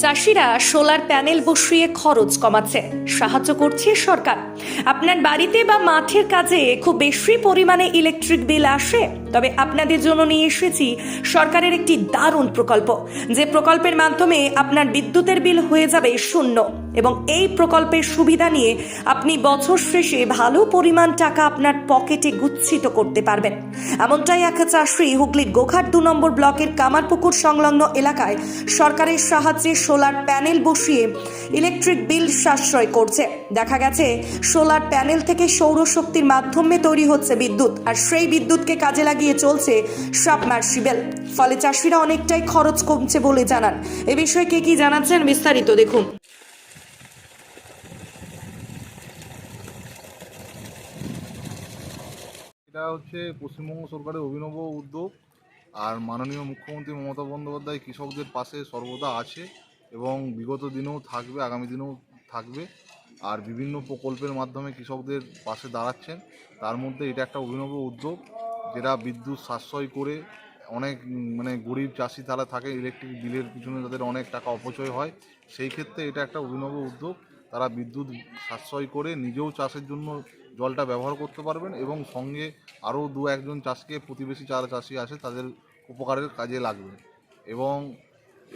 চাষিরা solar panel বসিয়ে খরচ কমাচ্ছে। সাহায্য করছে সরকার। আপনার বাড়িতে বা মাঠের কাজে খুব বেশি পরিমাণে ইলেকট্রিক বিল আসে? তবে আপনাদের জন্য নিয়ে এসেছি সরকারের একটি দারুণ প্রকল্প, যে প্রকল্পের মাধ্যমে আপনার বিদ্যুতের বিল হয়ে যাবে শূন্য। এবং এই প্রকল্পের সুবিধা নিয়ে আপনি বছর শেষে ভালো পরিমাণ টাকা আপনার পকেটে গুচ্ছিত করতে পারবেন। এমনটাই এক চাষি হুগলির গোঘাট দু নম্বর ব্লকের কামারপুকুর সংলগ্ন এলাকায় সরকারের সাহায্যে সোলার প্যানেল বসিয়ে ইলেকট্রিক বিল সাশ্রয় করছে। দেখা গেছে, সোলার প্যানেল থেকে সৌরশক্তির মাধ্যমে তৈরি হচ্ছে বিদ্যুৎ, আর সেই বিদ্যুৎকে কাজে লাগিয়ে চলছে সাবমার্সিবেল। ফলে চাষিরা অনেকটাই খরচ কমছে বলে জানান। এ বিষয়ে কে কি জানাচ্ছেন বিস্তারিত দেখুন। এটা হচ্ছে পশ্চিমবঙ্গ সরকারের অভিনব উদ্যোগ, আর মাননীয় মুখ্যমন্ত্রী মমতা বন্দ্যোপাধ্যায় কৃষকদের পাশে সর্বদা আছে। এবং বিগত দিনেও থাকবে, আগামী দিনেও থাকবে। আর বিভিন্ন প্রকল্পের মাধ্যমে কৃষকদের পাশে দাঁড়াচ্ছেন। তার মধ্যে এটা একটা অভিনব উদ্যোগ, যেটা বিদ্যুৎ সাশ্রয় করে অনেক মানে গরিব চাষি তারা থাকে ইলেকট্রিক বিলের পিছনে তাদের অনেক টাকা অপচয় হয়। সেই ক্ষেত্রে এটা একটা অভিনব উদ্যোগ। তারা বিদ্যুৎ সাশ্রয় করে নিজেও চাষের জন্য জলটা ব্যবহার করতে পারবেন এবং সঙ্গে আরও দু একজন চাষকে, প্রতিবেশী যারা চাষি আছে, তাদের উপকারের কাজে লাগবে। এবং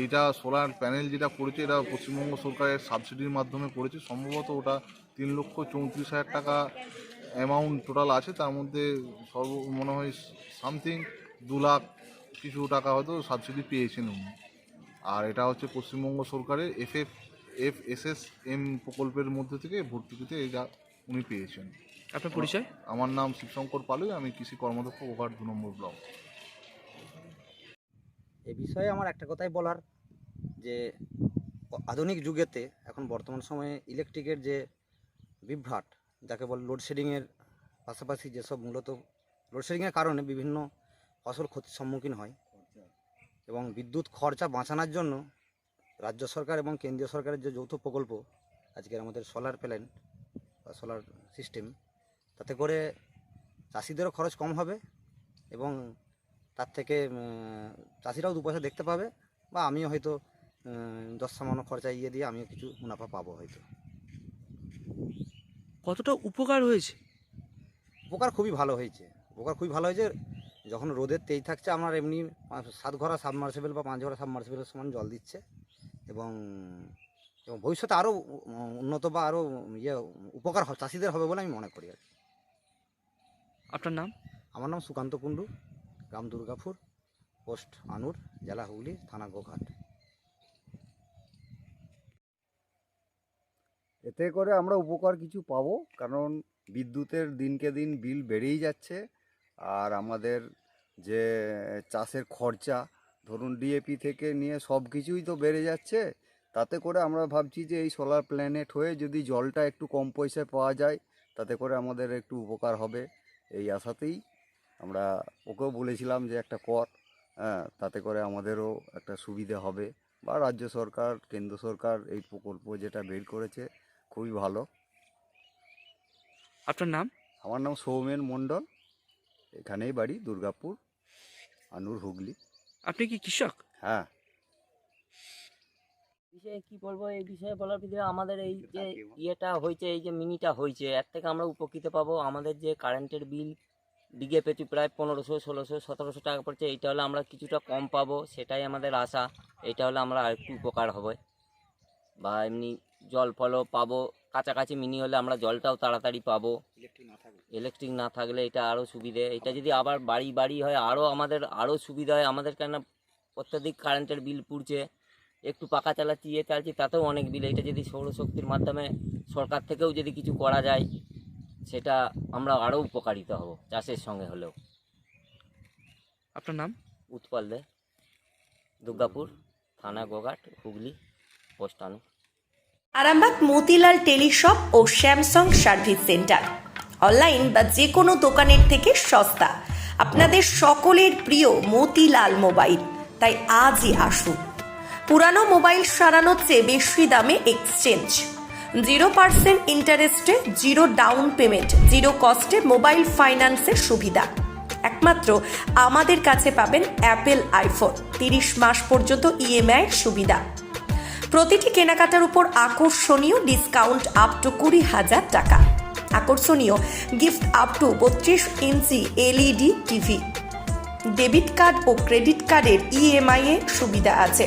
এইটা সোলার প্যানেল যেটা করেছে এটা পশ্চিমবঙ্গ সরকারের সাবসিডির মাধ্যমে করেছে। সম্ভবত ওটা তিন লক্ষ চৌত্রিশ হাজার টাকা অ্যামাউন্ট টোটাল আছে। তার মধ্যে সর্ব মনে হয় সামথিং দু লাখ কিছু টাকা হয়তো সাবসিডি পেয়েছেন উনি। আর এটা হচ্ছে পশ্চিমবঙ্গ সরকারের F F F S S M প্রকল্পের মধ্যে থেকে ভর্তুকিতে এটা উনি পেয়েছেন। আপনার পরিচয়? আমার নাম শিবশঙ্কর পালুই আমি কৃষি কর্মদক্ষ ওভার দু নম্বর ব্লক। এ বিষয়ে আমার একটা কথাই বলার, যে আধুনিক যুগেতে এখন বর্তমান সময়ে ইলেকট্রিকের যে বিভ্রাট, যাকে বলে লোডশেডিংয়ের পাশাপাশি যেসব মূলত লোডশেডিংয়ের কারণে বিভিন্ন ফসল ক্ষতির সম্মুখীন হয় এবং বিদ্যুৎ খরচা বাঁচানোর জন্য রাজ্য সরকার এবং কেন্দ্রীয় সরকারের যে যৌথ প্রকল্প, আজকের আমাদের সোলার প্ল্যান্ট বা সোলার সিস্টেম তাতে করে চাষিদেরও খরচ কম হবে এবং তার থেকে চাষিরাও দু পয়সা দেখতে পাবে বা আমিও হয়তো দশ সামান্য খরচা ইয়ে দিয়ে আমিও কিছু মুনাফা পাবো হয়তো। কতটা উপকার হয়েছে? উপকার খুবই ভালো হয়েছে। উপকার খুবই ভালো হয়েছে। যখন রোদের তেজ থাকছে আমার এমনি সাত ঘরা সাবমার্সিবল বা পাঁচ ঘরা সাবমার্সিবলের সমান জল দিচ্ছে এবং এবং ভবিষ্যতে আরও উন্নত বা আরও ইয়ে উপকার চাষিদের হবে বলে আমি মনে করি আর কি। আপনার নাম? আমার নাম সুকান্ত কুণ্ডু। গ্রাম দুর্গাপুর, পোস্ট আনুর, জেলা হুগলি, থানা গোঘাট। এতে করে আমরা উপকার কিছু পাব, কারণ বিদ্যুতের দিনকে দিন বিল বেড়েই যাচ্ছে, আর আমাদের যে চাষের খরচা, ধরুন ডিএপি থেকে নিয়ে সব কিছুই তো বেড়ে যাচ্ছে, তাতে করে আমরা ভাবছি যে এই সোলার প্ল্যানেট হয়ে যদি জলটা একটু কম পয়সায় পাওয়া যায়, তাতে করে আমাদের একটু উপকার হবে, এই আশাতেই আমরা ওকেও বলেছিলাম যে একটা কর হ্যাঁ তাতে করে আমাদেরও একটা সুবিধে হবে। বা রাজ্য সরকার কেন্দ্র সরকার এই প্রকল্প যেটা বের করেছে খুবই ভালো। আপনার নাম? আমার নাম সৌমেন মণ্ডল। এখানেই বাড়ি দুর্গাপুর আনুর হুগলি। আপনি কি কৃষক? হ্যাঁ। বিষয়ে কি বলব এই বিষয়ে বলার ভিতরে আমাদের এই যে ইয়েটা হয়েছে এই যে মিনিটা হয়েছে এর থেকে আমরা উপকৃত পাবো। আমাদের যে কারেন্টের বিল বিঘে পেতে প্রায় পনেরোশো ষোলোশো সতেরোশো টাকা পড়ছে। এইটা হলে আমরা কিছুটা কম পাবো সেটাই আমাদের আশা। এটা হলে আমরা আরেকটু উপকার হবে। বা এমনি জল ফলও পাবো। কাছাকাছি মিনি হলে আমরা জলটাও তাড়াতাড়ি পাবো। ইলেকট্রিক না থাকলে। এটা আরও সুবিধে। এটা যদি আবার বাড়ি বাড়ি হয় আরও আমাদের আরও সুবিধা হয়। আমাদের কেন অত্যাধিক কারেন্টের বিল পুড়ছে। একটু পাকা চালাচ্ছি ইয়ে চালাচ্ছি তাতেও অনেক বিল। এটা যদি সৌরশক্তির মাধ্যমে সরকার থেকেও যদি কিছু করা যায় সেটা আমরা আরও উপকারিত হব চাষের সঙ্গে হলেও। আপনার নাম? উৎপল দে। দুর্গাপুর থানা গোঘাট হুগলি পোস্টানু আরামবাগ মতিলাল টেলিশপ ও স্যামসাং সার্ভিস সেন্টার। অনলাইন বা যে কোনো দোকানের থেকে সস্তা। আপনাদের সকলের প্রিয় মতিলাল মোবাইল। তাই আজই আসুন। পুরানো মোবাইল সারানোর চেয়ে বেশি দামে এক্সচেঞ্জ। জিরো পার্সেন্ট ইন্টারেস্টে, জিরো ডাউন পেমেন্ট, জিরো কস্টে মোবাইল ফাইন্যান্সের সুবিধা। একমাত্র আমাদের কাছে পাবেন অ্যাপেল আইফোন, তিরিশ মাস পর্যন্ত ইএমআই সুবিধা। প্রতিটি কেনাকাটার উপর আকর্ষণীয় ডিসকাউন্ট আপ টু কুড়ি হাজার টাকা। আকর্ষণীয় গিফট আপ টু বত্রিশ inch LED TV. Debit card ও ক্রেডিট কার্ডের ইএমআই এ সুবিধা আছে।